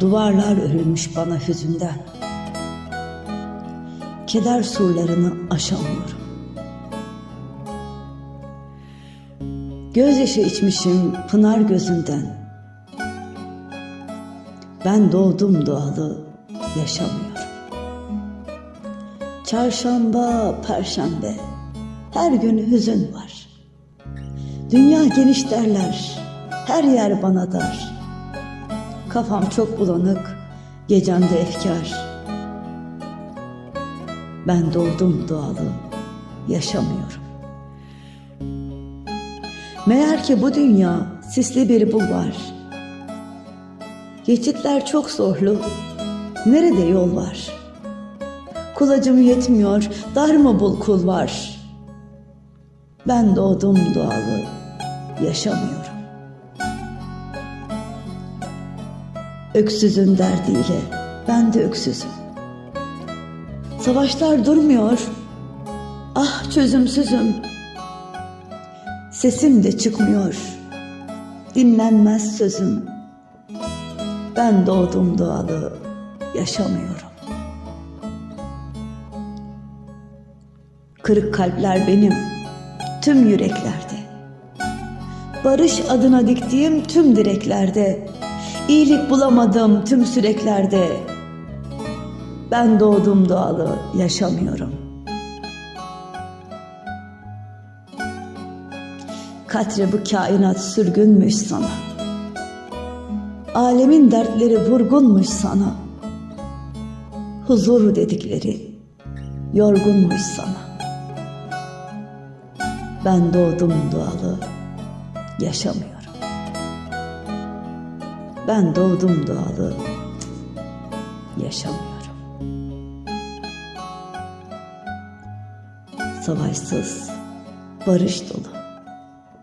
Duvarlar örülmüş bana hüzünden. Keder surlarını aşamıyorum. Gözyaşı içmişim pınar gözünden. Ben doğdum doğalı yaşamıyorum. Çarşamba, perşembe, her gün hüzün var. Dünya geniş derler, her yer bana dar. Kafam çok bulanık, gecemde efkar. Ben doğdum doğalı, yaşamıyorum. Meğer ki bu dünya sisli bir bulvar. Geçitler çok zorlu, nerede yol var? Kulacım yetmiyor, dar mı bul kul var? Ben doğdum doğalı, yaşamıyorum. Öksüzün derdiyle ben de öksüzüm. Savaşlar durmuyor. Ah çözümsüzüm. Sesim de çıkmıyor. Dinlenmez sözüm. Ben doğdum doğalı yaşamıyorum. Kırık kalpler benim tüm yüreklerde. Barış adına diktiğim tüm direklerde. İyilik bulamadım tüm süreklerde. Ben doğdum doğalı yaşamıyorum. Katre bu kainat sürgünmüş sana. Alemin dertleri vurgunmuş sana. Huzur dedikleri yorgunmuş sana. Ben doğdum doğalı yaşamıyorum. Ben doğdum doğalı yaşamıyorum. Savaşsız, barış dolu,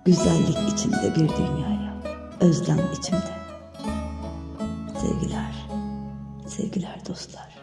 güzellik içinde bir dünyaya, özlem içimde. Sevgiler, sevgiler dostlar.